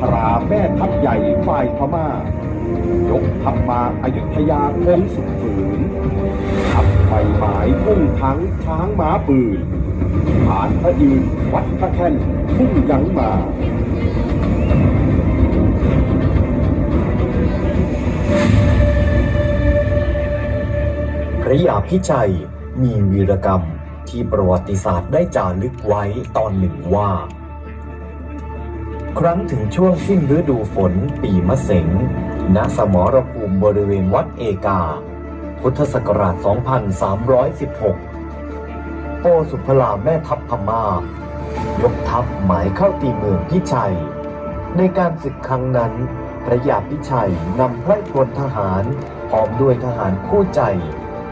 พราแม่ทัพใหญ่ฝ่ายพม่า ยกทัพมาอายุทยาคงสุดฝืนทัพใบหมายพุ่งทั้งช้างม้าปืนผ่านพระยืนวัดพระแท่นพุ่งยังมาพระยาพิชัยมีวีรกรรมที่ประวัติศาสตร์ได้จารึกไว้ตอนหนึ่งว่า ครั้งถึงช่วงสิ้นฤดูฝนปีมะเสงณสมรภูมิบริเวณวัดเอกา พุทธศักราช 2316 โอสุพลาแม่ทัพพม่า ยกทัพหมายเข้าตีเมืองพิชัย ในการศึกครั้งนั้น พระยาพิชัยนำไพร่พลทหารพร้อมด้วยทหารคู่ใจ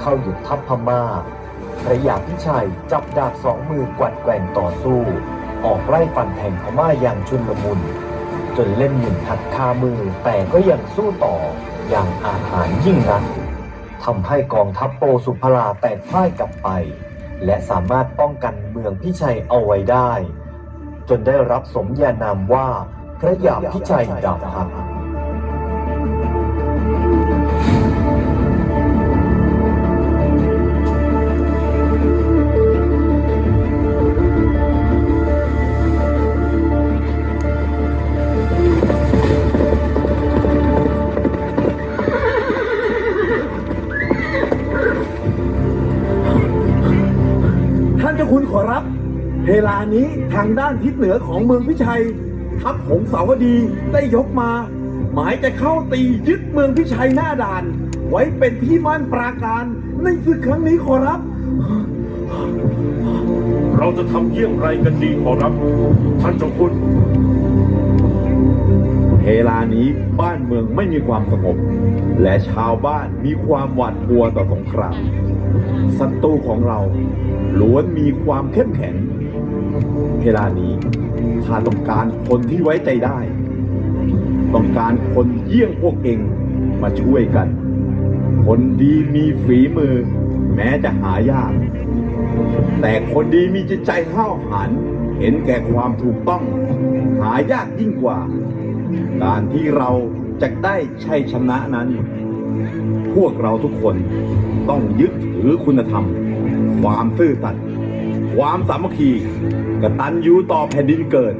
เข้าหยุดทัพพม่า พระยาพิชัยจับดาบสองมือกวัดแกว่งต่อสู้ ออกไล่ฟันแทงพม่าอย่างชุนลมุน จนเล่นหนึ่งหักคามือแต่ก็ยังสู้ต่ออย่างอาหารยิ่งนักทำให้กองทัพโปสุพลาแตกพ่ายกลับไป และสามารถป้องกันเมืองพิชัยเอาไว้ได้ จนได้รับสมญานามว่าพระยาพิชัยดาบหัก ด้านทิศเหนือของเมืองพิชัย ทัพหงสาวดีได้ยกมา หมายจะเข้าตียึดเมืองพิชัยหน้าด่าน ไว้เป็นที่มั่นปราการในศึกครั้งนี้ขอรับ เราจะทำเยี่ยงไรกันดีขอรับ ท่านเจ้าคุณเวลานี้บ้านเมืองไม่มีความสงบ และชาวบ้านมีความหวาดกลัวต่อสงครามศัตรูของเราล้วนมีความเข้มแข็ง เวลานี้ข้าต้องการคนที่ไว้ใจได้ ต้องการคนเยี่ยงพวกเองมาช่วยกัน คนดีมีฝีมือ แม้จะหายาก แต่คนดีมีจิตใจห้าวหาญเห็นแก่ความถูกต้อง หายากยิ่งกว่า การที่เราจะได้ชัยชนะนั้น พวกเราทุกคนต้องยึดถือคุณธรรม ความซื่อสัตย์ ความสามัคคีกตัญญูต่อแผ่นดินเกิด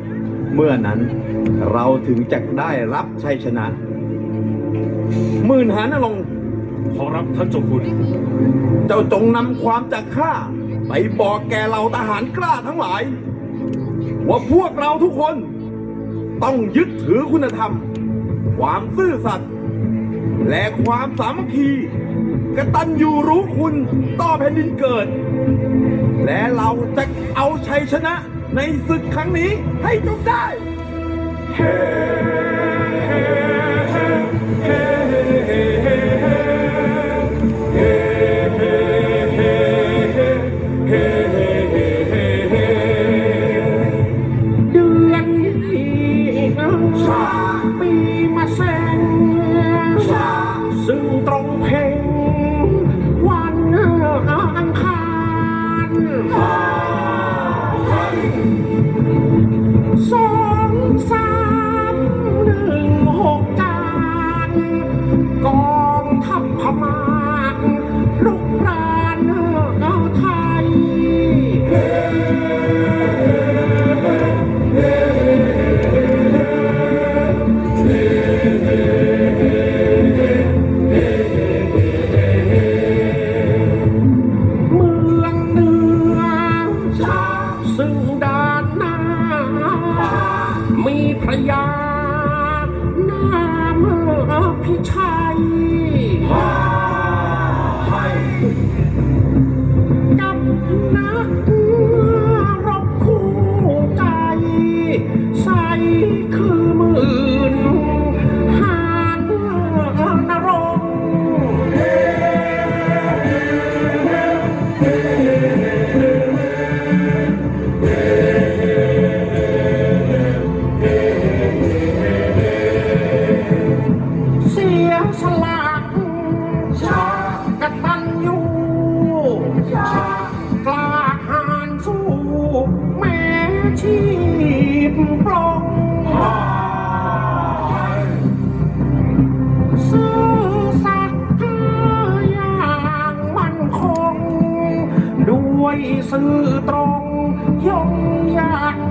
เมื่อนั้นเราถึงจะได้รับชัยชนะหมื่นหานรงค์ขอรับท่านเจ้าคุณ เจ้าจงนำความจากข้าไปบอกแกเราทหารกล้าทั้งหลาย ว่าพวกเราทุกคนต้องยึดถือคุณธรรม ความซื่อสัตย์และความสามัคคีกตัญญูรู้คุณต่อแผ่นดินเกิด และเราจะเอาชัยชนะในศึกครั้งนี้ให้จงได้ เดือนที่ชาปีมาแสงซึ่งตรงเพลงวันอ งค ស្ឺត្រង់យំយ៉ាក់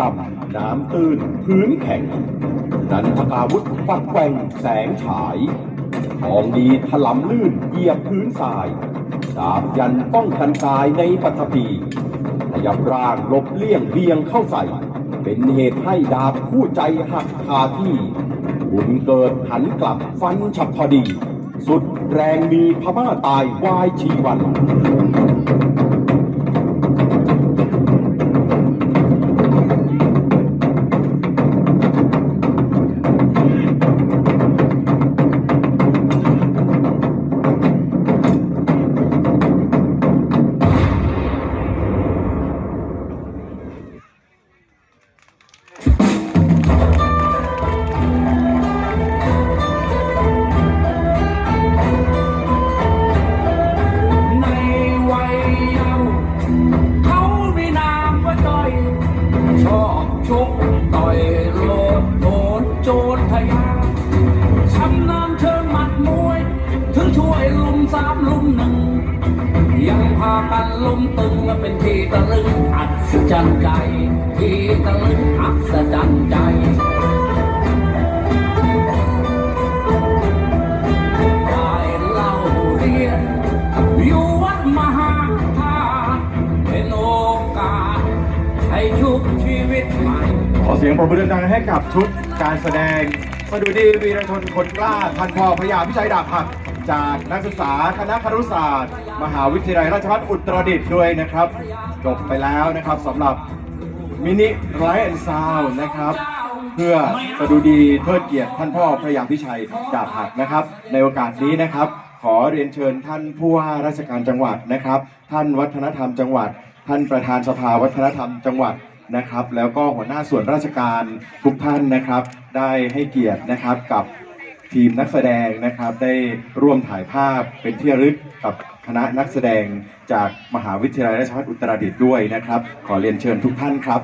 ต่ำน้ำตื้นพื้นแข็ง นันทกาวุธฟัดแกว่งแสงฉายทองดีถลำลื่นเหยียบพื้นทรายดาบยันป้องกันกายในปัทภีขยับร่างลบเลี่ยงเบียงเข้าใส่ เป็นเหตุให้ดาบคู่ใจหักคาที่บุญเกิดหันกลับฟันฉับพอดี สุดแรงมีพม่าตายวายชีวัน เป็นที่ตะลึงอัศจรรย์ใจ ที่ตะลึงอัศจรรย์ใจได้เล่าเรียนอยู่วัดมหาธาตุเป็นโอกาสให้ชุบชีวิตใหม่ ขอเสียงปรบมือดังๆให้กับชุดการแสดงมาดูดีวีรชนคนกล้า ทันพ่อพญาพิชัยดาบหัก จากนักศึกษาคณะครุศาสตร์ มหาวิทยาลัยราชภัฏอุตรดิตถ์ด้วยนะครับ จบไปแล้วนะครับสำหรับมินิไรแอนซาวนะครับ เพื่อสดุดีเทิดเกียรติท่านพ่อพระยาพิชัยดาบหักนะครับ ในโอกาสนี้นะครับ ขอเรียนเชิญท่านผู้ว่าราชการจังหวัดนะครับ ท่านวัฒนธรรมจังหวัด ท่านประธานสภาวัฒนธรรมจังหวัดนะครับ แล้วก็หัวหน้าส่วนราชการทุกท่านนะครับ ได้ให้เกียรตินะครับกับ ทีมนักแสดงนะครับได้ร่วมถ่ายภาพเป็นที่ระลึกกับคณะนักแสดงจากมหาวิทยาลัยราชภัฏอุตรดิตถ์ด้วยนะครับ ขอเรียนเชิญทุกท่านครับ